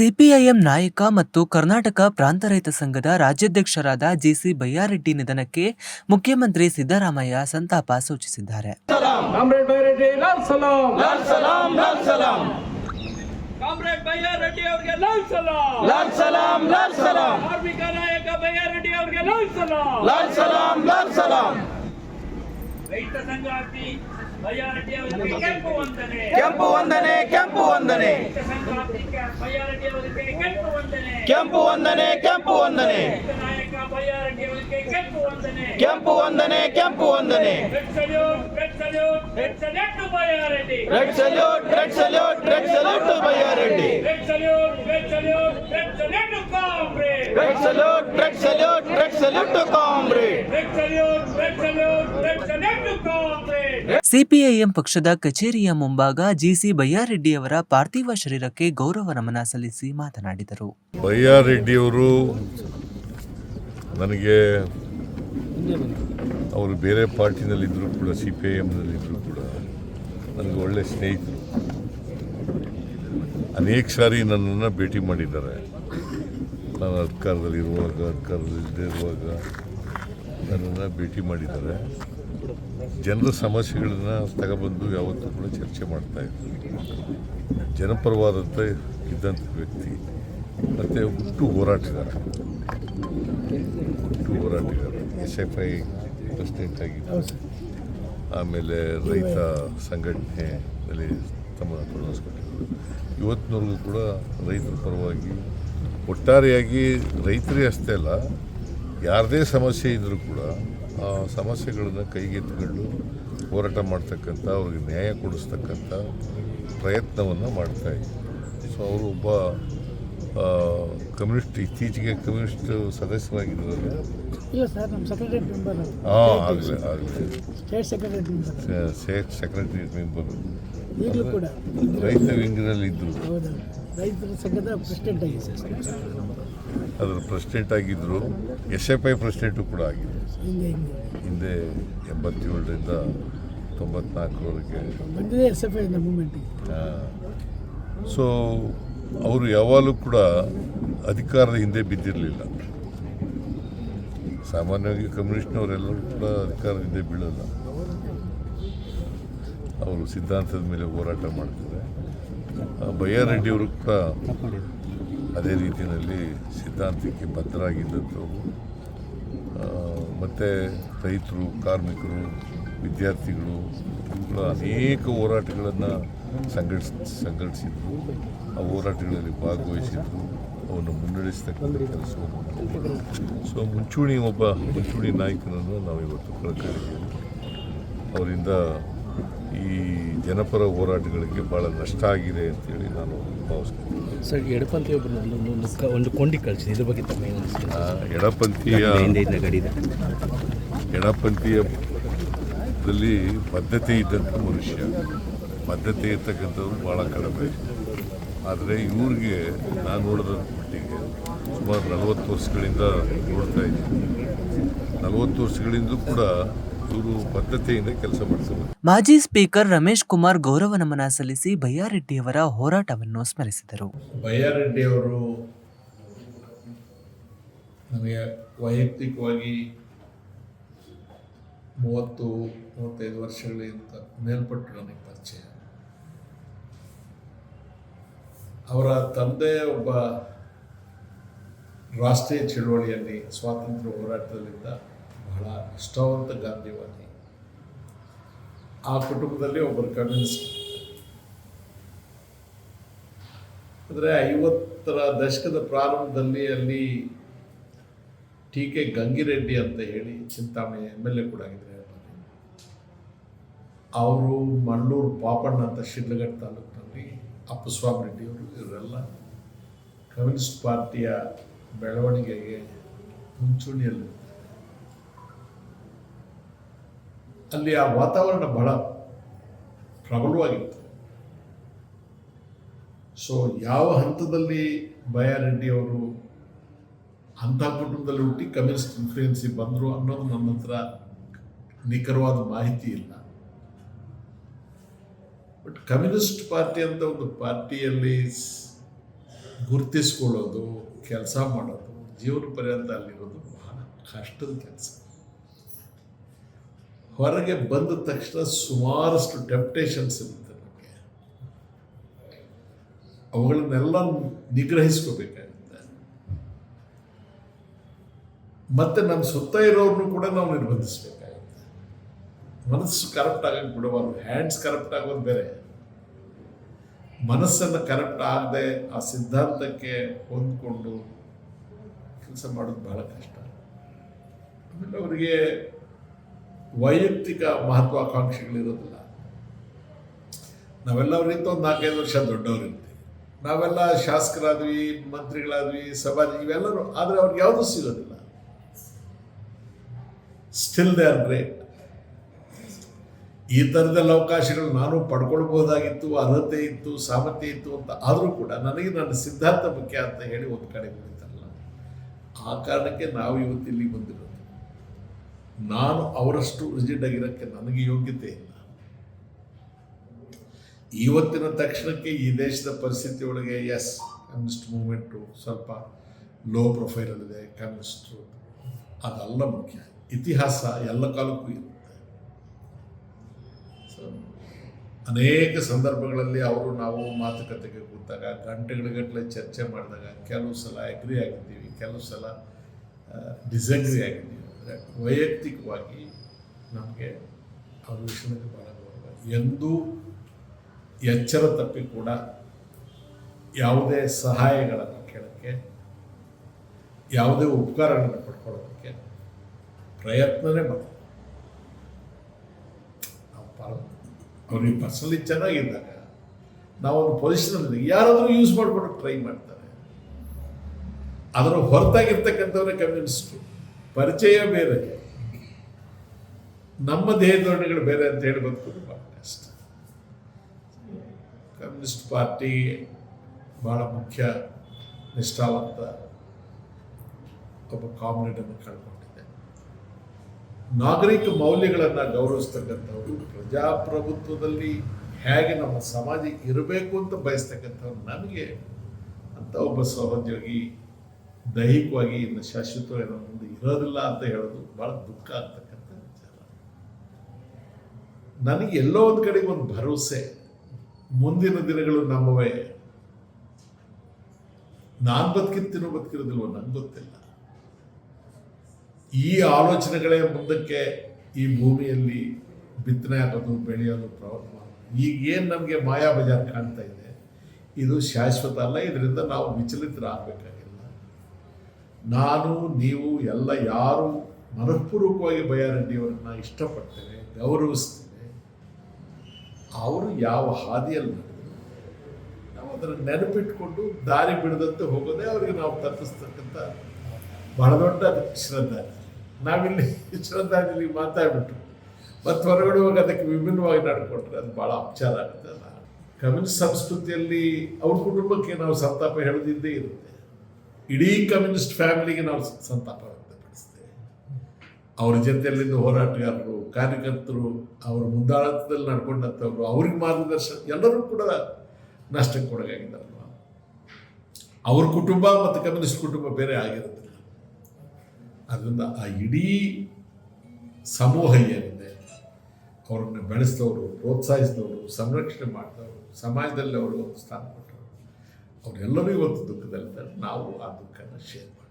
CPIM ನಾಯಕ ಮತ್ತು ಕರ್ನಾಟಕ ಪ್ರಾಂತ ರೈತ ಸಂಘದ ರಾಜ್ಯಾಧ್ಯಕ್ಷರಾದ ಜಿಸಿ ಬಯ್ಯಾರೆಡ್ಡಿ ನಿಧನಕ್ಕೆ ಮುಖ್ಯಮಂತ್ರಿ ಸಿದ್ದರಾಮಯ್ಯ ಸಂತಾಪ ಸೂಚಿಸಿದ್ದಾರೆ. ಬೈಯಾರೆಡ್ಡಿ ಬೈಯಾರೆಡ್ಡಿ ರೈತ ಬೈಯಾರೆಡ್ಡಿ ಕೆಂಪು ವಂದನೆ ಕೆಂಪು ವಂದನೆ ಕೆಂಪು ವಂದನೆ ರೈತ ಸಂಘಾತಿ ಬೈಯಾರೆಡ್ಡಿ ಅವರಿಗೆ ಕೆಂಪು ವಂದನೆ ಕೆಂಪು ವಂದನೆ ಕೆಂಪು ವಂದನೆ ರೈತ ನಾಯಕ ಬೈಯಾರೆಡ್ಡಿ ಅವರಿಗೆ ಕೆಂಪು ವಂದನೆ ಕೆಂಪು ವಂದನೆ ಕೆಂಪು ವಂದನೆ red salute red salute red salute to Bayyareddy red salute red salute red salute to Bayyareddy red salute red salute red salute to comrade red salute red salute CPIM ಪಕ್ಷದ ಕಚೇರಿಯ ಮುಂಭಾಗ ಜಿಸಿ ಬಯ್ಯಾರೆಡ್ಡಿಯವರ ಪಾರ್ಥಿವ ಶರೀರಕ್ಕೆ ಗೌರವ ನಮನ ಸಲ್ಲಿಸಿ ಮಾತನಾಡಿದರು. ಬಯ್ಯಾರೆಡ್ಡಿಯವರು ನನಗೆ ಅವರು ಬೇರೆ ಪಾರ್ಟಿನಲ್ಲಿದ್ದರೂ ಕೂಡ ಸಿ ಪಿ ಐ ಎಮ್ನಲ್ಲಿದ್ದರೂ ಕೂಡ ನನಗೆ ಒಳ್ಳೆ ಸ್ನೇಹಿತರು. ಅನೇಕ ಸಾರಿ ನನ್ನನ್ನು ಭೇಟಿ ಮಾಡಿದ್ದಾರೆ. ನಾನು ಅಧಿಕಾರದಲ್ಲಿರುವಾಗ ಅಧಿಕಾರದಲ್ಲಿ ಇರುವಾಗ ನನ್ನನ್ನು ಭೇಟಿ ಮಾಡಿದ್ದಾರೆ. ಜನರ ಸಮಸ್ಯೆಗಳನ್ನ ತಗೊಬಂದು ಯಾವತ್ತೂ ಕೂಡ ಚರ್ಚೆ ಮಾಡ್ತಾ ಇದ್ರು. ಜನಪರವಾದಂಥ ಇದ್ದಂಥ ವ್ಯಕ್ತಿ, ಮತ್ತು ಹುಟ್ಟು ಹೋರಾಟಗಾರ. ಹುಟ್ಟು ಹೋರಾಟಗಾರ, ಎಸ್ ಎಫ್ ಐ ಪ್ರೆಸಿಡೆಂಟ್ ಆಗಿದ್ದರು ಆಮೇಲೆ ರೈತ ಸಂಘಟನೆಯಲ್ಲಿ ತಮ್ಮನ್ನು ತೊಡಗಿಸ್ಕೊಂಡಿದ್ದರು ಇವತ್ತಿನವರೆಗೂ ಕೂಡ ರೈತರ ಪರವಾಗಿ ಒಟ್ಟಾರೆಯಾಗಿ ರೈತರೇ ಅಷ್ಟೇ ಅಲ್ಲ, ಯಾರದೇ ಸಮಸ್ಯೆ ಇದ್ದರೂ ಕೂಡ ಸಮಸ್ಯೆಗಳನ್ನು ಕೈಗೆತ್ತಿಕೊಂಡು ಹೋರಾಟ ಮಾಡ್ತಕ್ಕಂಥ ಅವ್ರಿಗೆ ನ್ಯಾಯ ಕೊಡಿಸ್ತಕ್ಕಂಥ ಪ್ರಯತ್ನವನ್ನು ಮಾಡ್ತಾ ಇದ್ದೀವಿ ಸೊ ಅವರು ಒಬ್ಬ ಕಮ್ಯುನಿಸ್ಟ್ ಇತ್ತೀಚೆಗೆ ಕಮ್ಯುನಿಸ್ಟ್ ಮೆಂಬರ್ ಹಾಂ ಆಗಲಿ ಆಗಲಿ. ಸ್ಟೇಟ್ ಸೆಕ್ರೆಟರಿ ಮೆಂಬರ್ ರೈತ ವಿಂಗ್ನಲ್ಲಿ ಇದ್ದರು ರೈತರ ಸಂಘದ ಪ್ರೆಸಿಡೆಂಟ್ ಆಗಿದೆ ಸರ್. ಅದರ ಪ್ರೆಸಿಡೆಂಟ್ ಆಗಿದ್ದರು ಎಸ್ ಎಫ್ ಐ ಪ್ರೆಸಿಡೆಂಟು ಕೂಡ ಆಗಿದೆ. ಹಿಂದೆ ಎಂಬತ್ತೇಳರಿಂದ ತೊಂಬತ್ನಾಲ್ಕರವರೆಗೆ. ಸೊ ಅವರು ಯಾವಾಗಲೂ ಕೂಡ ಅಧಿಕಾರದ ಹಿಂದೆ ಬಿದ್ದಿರಲಿಲ್ಲ. ಸಾಮಾನ್ಯವಾಗಿ ಕಮ್ಯುನಿಸ್ಟ್ನವರೆಲ್ಲರೂ ಕೂಡ ಅಧಿಕಾರದ ಹಿಂದೆ ಬೀಳಲ್ಲ. ಅವರು ಸಿದ್ಧಾಂತದ ಮೇಲೆ ಹೋರಾಟ ಮಾಡ್ತಾರೆ. ಬಯ್ಯಾರೆಡ್ಡಿಯವರು ಕೂಡ ಅದೇ ರೀತಿಯಲ್ಲಿ ಸಿದ್ಧಾಂತಕ್ಕೆ ಬದ್ಧರಾಗಿದ್ದಂಥವು ಮತ್ತು ರೈತರು, ಕಾರ್ಮಿಕರು, ವಿದ್ಯಾರ್ಥಿಗಳು ಇವುಗಳ ಅನೇಕ ಹೋರಾಟಗಳನ್ನು ಸಂಘಟಿಸ್, ಸಂಘಟಿಸಿದ್ರು. ಆ ಹೋರಾಟಗಳಲ್ಲಿ ಭಾಗವಹಿಸಿದ್ರು. ಅವನ್ನು ಮುನ್ನಡೆಸ್ತಕ್ಕಂಥ ಕೆಲಸವನ್ನು ಸೊ ಮುಂಚೂಣಿ ಒಬ್ಬ, ಮುಂಚೂಣಿ ನಾಯಕನನ್ನು ನಾವು ಇವತ್ತು ಕಳ್ಕೊಂಡಿದ್ದೀವಿ ಅವರಿಂದ ಈ ಜನಪರ ಹೋರಾಟಗಳಿಗೆ ಭಾಳ ನಷ್ಟ ಆಗಿದೆ ಅಂತೇಳಿ ನಾನು ಭಾವಿಸ್ತೀನಿ. ಸರ್ ಎಡಪಂಥಿ ಒಬ್ಬರು ಒಂದು ಒಂದು ಒಂದು ಕೊಂಡಿ ಕಳಿಸಿದೆ ಇದ್ರ ಬಗ್ಗೆ ಎಡಪಂಥೀಯ ಎಡಪಂಥೀಯದಲ್ಲಿ ಬದ್ಧತೆ ಇದ್ದಂಥ ಮನುಷ್ಯ ಬದ್ಧತೆ ಇರ್ತಕ್ಕಂಥವ್ರು ಭಾಳ ಕಡಿಮೆ. ಆದರೆ ಇವ್ರಿಗೆ ನಾನು ನೋಡಿದ ಮಟ್ಟಿಗೆ ಸುಮಾರು ನಲವತ್ತು ವರ್ಷಗಳಿಂದ ನೋಡ್ತಾ ಇದ್ದೀನಿ. ನಲವತ್ತು ವರ್ಷಗಳಿಂದ ಕೂಡ ಇವರು ಬದ್ಧತೆಯಿಂದ ಕೆಲಸ ಮಾಜಿ ಸ್ಪೀಕರ್ ರಮೇಶ್ ಕುಮಾರ್ ಗೌರವ ನಮನ ಸಲ್ಲಿಸಿ ಬಯ್ಯಾರೆಡ್ಡಿಯವರ ಹೋರಾಟವನ್ನು ಸ್ಮರಿಸಿದರು. ಬಯ್ಯಾರೆಡ್ಡಿ ಅವರು ನನಗೆ ವೈಯಕ್ತಿಕವಾಗಿ ಮೂವತ್ತು ಮೂವತ್ತೈದು ವರ್ಷಗಳಿಗಿಂತ ಮೇಲ್ಪಟ್ಟು ನನಗೆ ಪರಿಚಯ. ಅವರ ತಂದೆ ಒಬ್ಬ ರಾಷ್ಟ್ರೀಯ ಚಳುವಳಿಯಲ್ಲಿ ಸ್ವಾತಂತ್ರ್ಯ ಹೋರಾಟದಲ್ಲಿದ್ದ ಬಹಳ ನಿಷ್ಠಾವಂತ ಗಾಂಧಿವಾದಿ ಆ ಕುಟುಂಬದಲ್ಲಿ ಒಬ್ಬರು ಕಮ್ಯುನಿಸ್ಟ್. ಅಂದರೆ ಐವತ್ತರ ದಶಕದ ಪ್ರಾರಂಭದಲ್ಲಿ ಅಲ್ಲಿ ಟಿ ಕೆ ಗಂಗಿರೆಡ್ಡಿ ಅಂತ ಹೇಳಿ ಚಿಂತಾಮಣಿ ಎಂ ಎಲ್ ಎ ಕೂಡ ಆಗಿದ್ದಾರೆ ಅವರು ಮಣ್ಣೂರು ಪಾಪಣ್ಣ ಅಂತ ಶಿಡ್ಲಘಟ್ಟ ತಾಲೂಕಿನಲ್ಲಿ ಅಪ್ಪಸ್ವಾಮಿ ರೆಡ್ಡಿಯವರು ಇವರೆಲ್ಲ ಕಮ್ಯುನಿಸ್ಟ್ ಪಾರ್ಟಿಯ ಬೆಳವಣಿಗೆಗೆ ಮುಂಚೂಣಿಯಲ್ಲಿ ಅಲ್ಲಿ ಆ ವಾತಾವರಣ ಬಹಳ ಪ್ರಬಲವಾಗಿತ್ತು. ಸೊ ಯಾವ ಹಂತದಲ್ಲಿ ಬಯಾರೆಡ್ಡಿ ಅವರು ಅಂಥ ಕುಟುಂಬದಲ್ಲಿ ಹುಟ್ಟಿ ಕಮ್ಯುನಿಸ್ಟ್ ಇನ್ಫ್ಲೂಯೆನ್ಸಿ ಬಂದರು ಅನ್ನೋದು ನನ್ನ ಹತ್ರ ನಿಖರವಾದ ಮಾಹಿತಿ ಇಲ್ಲ. ಬಟ್ ಕಮ್ಯುನಿಸ್ಟ್ ಪಾರ್ಟಿ ಅಂತ ಒಂದು ಪಾರ್ಟಿಯಲ್ಲಿ ಗುರುತಿಸ್ಕೊಳ್ಳೋದು, ಕೆಲಸ ಮಾಡೋದು, ಜೀವನ ಪರ್ಯಂತ ಅಲ್ಲಿರೋದು ಬಹಳ ಕಷ್ಟದ ಕೆಲಸ. ಹೊರಗೆ ಬಂದ ತಕ್ಷಣ ಸುಮಾರಷ್ಟು ಟೆಂಪ್ಟೇಷನ್ಸ್ ಇರುತ್ತೆ ನಮಗೆ. ಅವುಗಳನ್ನೆಲ್ಲ ನಿಗ್ರಹಿಸ್ಕೋಬೇಕಾಗುತ್ತೆ. ಮತ್ತೆ ನಮ್ಮ ಸುತ್ತ ಇರೋರನ್ನು ಕೂಡ ನಾವು ನಿರ್ಬಂಧಿಸ್ಬೇಕಾಗುತ್ತೆ. ಮನಸ್ಸು ಕರಪ್ಟ್ ಆಗಕ್ಕೆ ಬಿಡಬಾರ್ದು ಹ್ಯಾಂಡ್ಸ್ ಕರಪ್ಟ್ ಆಗೋದು ಬೇರೆ. ಮನಸ್ಸನ್ನು ಕರೆಕ್ಟ್ ಆಗದೆ ಆ ಸಿದ್ಧಾಂತಕ್ಕೆ ಹೊಂದ್ಕೊಂಡು ಕೆಲಸ ಮಾಡೋದು ಬಹಳ ಕಷ್ಟ. ಆಮೇಲೆ ಅವರಿಗೆ ವೈಯಕ್ತಿಕ ಮಹತ್ವಾಕಾಂಕ್ಷೆಗಳಿರೋದಿಲ್ಲ ನಾವೆಲ್ಲವರಿಗಿಂತ ಒಂದು ನಾಲ್ಕೈದು ವರ್ಷ ದೊಡ್ಡವರಿರ್ತೀವಿ. ನಾವೆಲ್ಲ ಶಾಸಕರಾದ್ವಿ, ಮಂತ್ರಿಗಳಾದ್ವಿ ಸಭಾ ಇವೆಲ್ಲರೂ, ಆದರೆ ಅವ್ರಿಗೆ ಯಾವುದೂ ಸಿಗೋದಿಲ್ಲ. ಸ್ಟಿಲ್ ದೇ ಆರ್ ಗ್ರೇಟ್ ಈ ಥರದೆಲ್ಲ ಅವಕಾಶಗಳು ನಾನು ಪಡ್ಕೊಳ್ಬಹುದಾಗಿತ್ತು, ಅರ್ಹತೆ ಇತ್ತು, ಸಾಮರ್ಥ್ಯ ಇತ್ತು ಅಂತ ಆದರೂ ಕೂಡ ನನಗೆ ನನ್ನ ಸಿದ್ಧಾಂತ ಮುಖ್ಯ ಅಂತ ಹೇಳಿ ಒಂದು ಕಡೆ ಬಂದಿತ್ತಲ್ಲ ಆ ಕಾರಣಕ್ಕೆ ನಾವು ಇವತ್ತು ಇಲ್ಲಿ ಬಂದಿರೋದು. ನಾನು ಅವರಷ್ಟು ರಿಜಿಡ್ ಆಗಿರೋಕ್ಕೆ ನನಗೆ ಯೋಗ್ಯತೆ ಇಲ್ಲ. ಇವತ್ತಿನ ತಕ್ಷಣಕ್ಕೆ ಈ ದೇಶದ ಪರಿಸ್ಥಿತಿ ಒಳಗೆ ಎಸ್ ಕಮ್ಯುನಿಸ್ಟ್ ಮೂಮೆಂಟು ಸ್ವಲ್ಪ ಲೋ ಪ್ರೊಫೈಲಲ್ಲಿದೆ ಕಮ್ಯುನಿಸ್ಟು ಅದೆಲ್ಲ ಮುಖ್ಯ. ಇತಿಹಾಸ ಎಲ್ಲ ಕಾಲಕ್ಕೂ ಇರುತ್ತೆ. ಅನೇಕ ಸಂದರ್ಭಗಳಲ್ಲಿ ಅವರು ನಾವು ಮಾತುಕತೆಗೆ ಕೂತಾಗ ಗಂಟೆಗಳಿಗಟ್ಟಲೆ ಚರ್ಚೆ ಮಾಡಿದಾಗ, ಕೆಲವು ಸಲ ಅಗ್ರಿ ಆಗಿದ್ದೀವಿ, ಕೆಲವು ಸಲ ಡಿಸಗ್ರಿ ಆಗಿದ್ದೀವಿ. ಅಂದರೆ ವೈಯಕ್ತಿಕವಾಗಿ ನಮಗೆ ಅವ್ರ ಬಹಳ ಗೌರವ ಎಂದೂ ಎಚ್ಚರ ತಪ್ಪಿ ಕೂಡ ಯಾವುದೇ ಸಹಾಯಗಳನ್ನು ಕೇಳೋಕ್ಕೆ, ಯಾವುದೇ ಉಪಕಾರಗಳನ್ನು ಪಡ್ಕೊಳ್ಳೋದಕ್ಕೆ ಪ್ರಯತ್ನನೇ ಬರ್ತದೆ ಅವ್ರಿಗೆ ಪರ್ಸನಲಿ ಚೆನ್ನಾಗಿದ್ದಾಗ ನಾವು ಒಂದು ಪೊಸಿಷನಲ್ಲಿ ಯಾರಾದರೂ ಯೂಸ್ ಮಾಡ್ಕೊಂಡು ಟ್ರೈ ಮಾಡ್ತಾರೆ. ಅದರ ಹೊರತಾಗಿರ್ತಕ್ಕಂಥವ್ರೆ ಕಮ್ಯುನಿಸ್ಟು ಪರಿಚಯ ಬೇರೆ. ನಮ್ಮ ದೇಹ ಧೋರಣೆಗಳು ಬೇರೆ ಅಂತ ಹೇಳಿ ಬಂದು ಭಾಳ ಕಷ್ಟ ಕಮ್ಯುನಿಸ್ಟ್ ಪಾರ್ಟಿ ಭಾಳ ಮುಖ್ಯ ನಿಷ್ಠಾವಂತ ಒಬ್ಬ ಕಾಮ್ರೇಡನ್ನು ಕಳ್ಕೊಂಡಿದೆ ನಾಗರಿಕ ಮೌಲ್ಯಗಳನ್ನು ಗೌರವಿಸ್ತಕ್ಕಂಥವ್ರು, ಪ್ರಜಾಪ್ರಭುತ್ವದಲ್ಲಿ ಹೇಗೆ ನಮ್ಮ ಸಮಾಜ ಇರಬೇಕು ಅಂತ ಬಯಸ್ತಕ್ಕಂಥವ್ರು ನನಗೆ ಅಂತ ಒಬ್ಬ ಸಹೋದ್ಯೋಗಿ ದೈಹಿಕವಾಗಿ ಇನ್ನು ಶಾಶ್ವತವಾಗಿ ನಮ್ಮ ಮುಂದೆ ಇರೋದಿಲ್ಲ ಅಂತ ಹೇಳೋದು ಭಾಳ ದುಃಖ ಆಗ್ತಕ್ಕಂಥ ವಿಚಾರ. ನನಗೆ ಎಲ್ಲೋ ಒಂದು ಕಡೆಗೆ ಒಂದು ಭರವಸೆ. ಮುಂದಿನ ದಿನಗಳು ನಮ್ಮವೇ. ನಾನು ಬದುಕಿರ್ತೀನೋ ಬದುಕಿರೋದಿಲ್ವೋ ನಂಗೆ ಗೊತ್ತಿಲ್ಲ. ಈ ಆಲೋಚನೆಗಳೇ ಮುಂದಕ್ಕೆ ಈ ಭೂಮಿಯಲ್ಲಿ ಬಿತ್ತನೆ ಆಗೋದು, ಬೆಳೆಯೋದು, ಪ್ರವರ್ತ ಈಗ ಏನು ನಮಗೆ ಮಾಯಾ ಬಜಾರ್ ಕಾಣ್ತಾ ಇದೆ? ಇದು ಶಾಶ್ವತ ಅಲ್ಲ, ಇದರಿಂದ ನಾವು ವಿಚಲಿತರಾಗಬೇಕಾಗಿಲ್ಲ ನಾನು, ನೀವು ಎಲ್ಲ ಯಾರು ಮನಃಪೂರ್ವಕವಾಗಿ ಬಯಾರಣ್ಣಿಯವರನ್ನ ಇಷ್ಟಪಡ್ತೇನೆ, ಗೌರವಿಸ್ತೇನೆ, ಅವರು ಯಾವ ಹಾದಿಯಲ್ಲಿ ನಾವು ಅದನ್ನು ನೆನಪಿಟ್ಕೊಂಡು ದಾರಿ ಬಿಡದಂತೆ ಹೋಗೋದೇ ಅವರಿಗೆ ನಾವು ತಪ್ಪಿಸ್ತಕ್ಕಂಥ ಬಹಳ ದೊಡ್ಡ ಶ್ರದ್ಧಾಂಜಲಿ ನಾವಿಲ್ಲಿ ಶ್ರದ್ಧಾಂಜಲಿ ಮಾತಾಡ್ಬಿಟ್ಟು ಮತ್ತು ಹೊರಗಡೆ ಹೋಗಿ ಅದಕ್ಕೆ ವಿಭಿನ್ನವಾಗಿ ನಡ್ಕೊಂಡ್ರೆ ಅದು ಭಾಳ ಅಪಚಾರ ಆಗುತ್ತೆ ಅಲ್ಲ ಕಮ್ಯುನಿಸ್ಟ್ ಸಂಸ್ಕೃತಿಯಲ್ಲಿ ಅವ್ರ ಕುಟುಂಬಕ್ಕೆ ನಾವು ಸಂತಾಪ ಹೇಳೋದಿದ್ದೇ ಇರುತ್ತೆ. ಇಡೀ ಕಮ್ಯುನಿಸ್ಟ್ ಫ್ಯಾಮಿಲಿಗೆ ನಾವು ಸಂತಾಪ ವ್ಯಕ್ತಪಡಿಸ್ತೇವೆ. ಅವ್ರ ಜೊತೆಯಲ್ಲಿದ್ದ ಹೋರಾಟಗಾರರು, ಕಾರ್ಯಕರ್ತರು, ಅವರ ಮುಂದಾಳತ್ವದಲ್ಲಿ ನಡ್ಕೊಂಡಂಥವ್ರು, ಅವ್ರಿಗೆ ಮಾರ್ಗದರ್ಶನ, ಎಲ್ಲರೂ ಕೂಡ ನಷ್ಟಕ್ಕೆ ಒಳಗಾಗಿದ್ದಾರಲ್ವ? ಅವ್ರ ಕುಟುಂಬ ಮತ್ತು ಕಮ್ಯುನಿಸ್ಟ್ ಕುಟುಂಬ ಬೇರೆ ಆಗಿರೋದಿಲ್ಲ ಅದರಿಂದ ಆ ಇಡೀ ಸಮೂಹ ಏನಿದೆ, ಅವ್ರನ್ನ ಬೆಳೆಸಿದವರು, ಪ್ರೋತ್ಸಾಹಿಸಿದವರು, ಸಂರಕ್ಷಣೆ ಮಾಡಿದವರು, ಸಮಾಜದಲ್ಲಿ ಅವರು ಒಂದು ಸ್ಥಾನ ಕೊಟ್ಟವರು ಅವರೆಲ್ಲರೂ ಇವತ್ತು ದುಃಖದಲ್ಲಿದ್ದಾರೆ ನಾವು ಆ ದುಃಖನ ಶೇರ್ ಮಾಡ್ತೀವಿ.